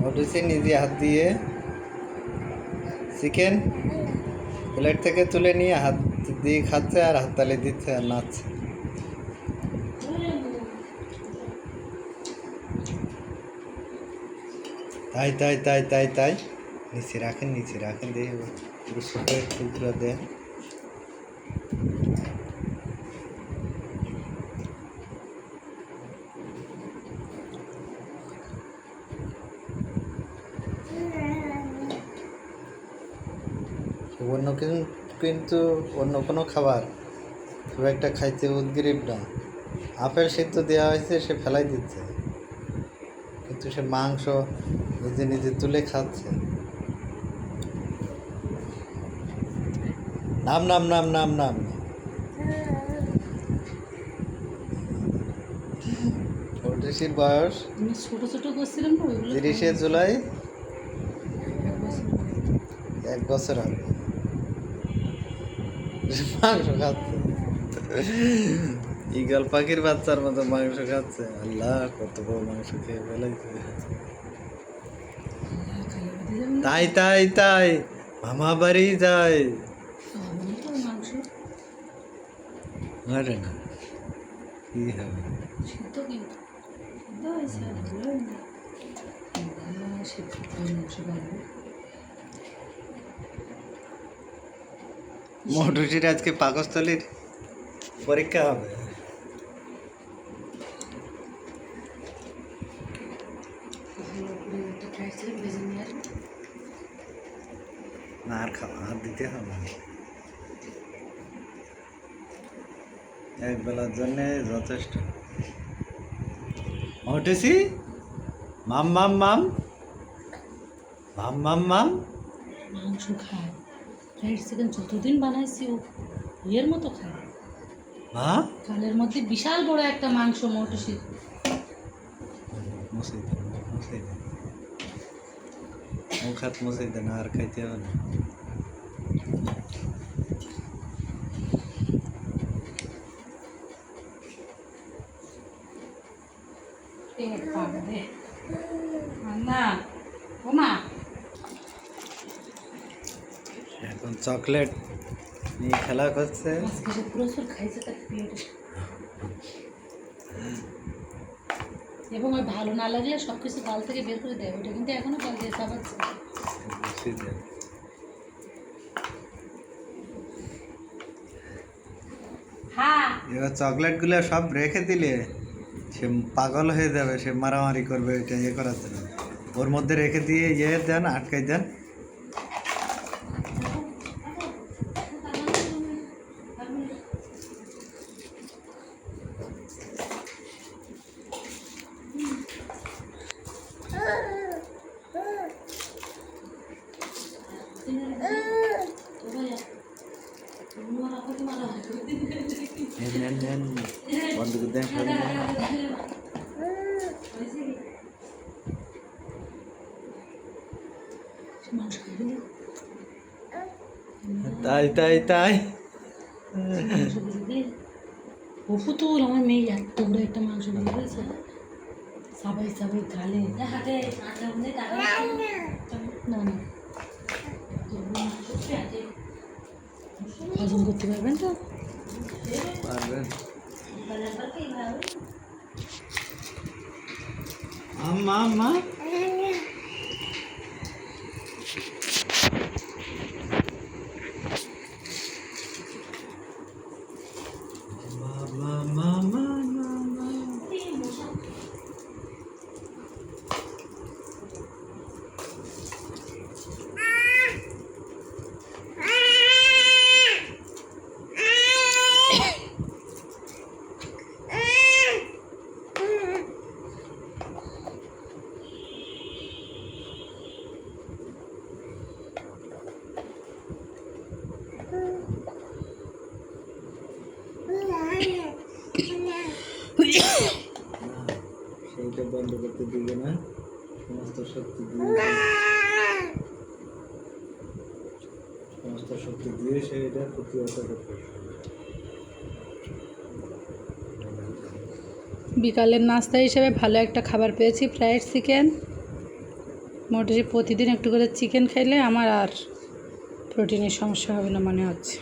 মোটুসি নিজে হাত দিয়ে চিকেন প্লেট থেকে তুলে নিয়ে হাত দিয়ে খাচ্ছে আর হাততালি দিচ্ছে আর নাচছে। তাই তাই তাই তাই তাই। নিচে রাখেন নিচে রাখেন, দিয়ে টুকরো দেয় অন্য কিছু কিন্তু অন্য কোনো খাবার। খুব একটা খাইতে উদ্গ্রীব না। আপেল সিদ্ধ দেওয়া হয়েছে সে ফেলাই দিচ্ছে। কিন্তু সে মাংস নিজে নিজে তুলে খাচ্ছে। নাম নাম নাম নাম নাম। পঁয়ত্রিশের বয়স। ছোট ছোট করছিলাম তিরিশে জুলাই। এক বছর হবে মাংস খাচ্ছে। ইগল পাখির বাচ্চার মতো মাংস খাচ্ছে। আল্লাহ কত বড় মাংস খেয়ে না তাই তাই তাই মামা বাড়ি খাওয়াবো না আরে কি হবে? সিদ্ধ কিন্তু সিদ্ধ হয়েছে আর ভালো হয়নি। আল্লাহ, সিদ্ধ করে মাংস বানাবো মটুসির আজকে পাকস্থলীর পরীক্ষা হবে। আর খাওয়া, আর দিতে হবে এক বেলার জন্যে যথেষ্ট। মটুসি মাম মাম মাম? মাম মাম মাম? মাংস খায়। ফ্রাইড চিকেন যতদিন বানাইছি ও ইয়ের মতো খায়। মা কালের মধ্যে বিশাল বড় একটা মাংস মোটসি মুছে দেন মুছে দেন মুখ হাত দেন আর খাইতে হবে না। না এখন চকলেট নিয়ে খেলা করছে। এবং ওই ভালো না লাগলে সব কিছু গাল থেকে বের করে দেয় ওটা কিন্তু এখনও গাল দিয়ে চাপাচ্ছে। হ্যাঁ। এবার চকলেটগুলো সব রেখে দিলে সে পাগল হয়ে যাবে সে মারামারি করবে এটা ইয়ে করার জন্য। ওর মধ্যে রেখে দিয়ে ইয়ে দেন আটকাই দেন। নেন নেন বন্ধ করে দেন তাই তাই। তাই দিয়ে দিলি আমার মেয়ে এত বড় একটা মাংস দিয়ে দিয়েছে সাবাই সাবাই গালে না না। হজম করতে পারবেন তো? পারবেন। আম্মা আম্মা বাবা মামা মামা সেইটা বন্ধ করতে দিবে না। সমস্ত শক্তি দিয়ে। সমস্ত শক্তি দিয়ে সে এটা প্রতিহত করতে বিকালের নাস্তা হিসেবে ভালো একটা খাবার পেয়েছি ফ্রাইড চিকেন। মোটামুটি প্রতিদিন একটু করে চিকেন খাইলে আমার আর প্রোটিনের সমস্যা হবে না মনে হচ্ছে।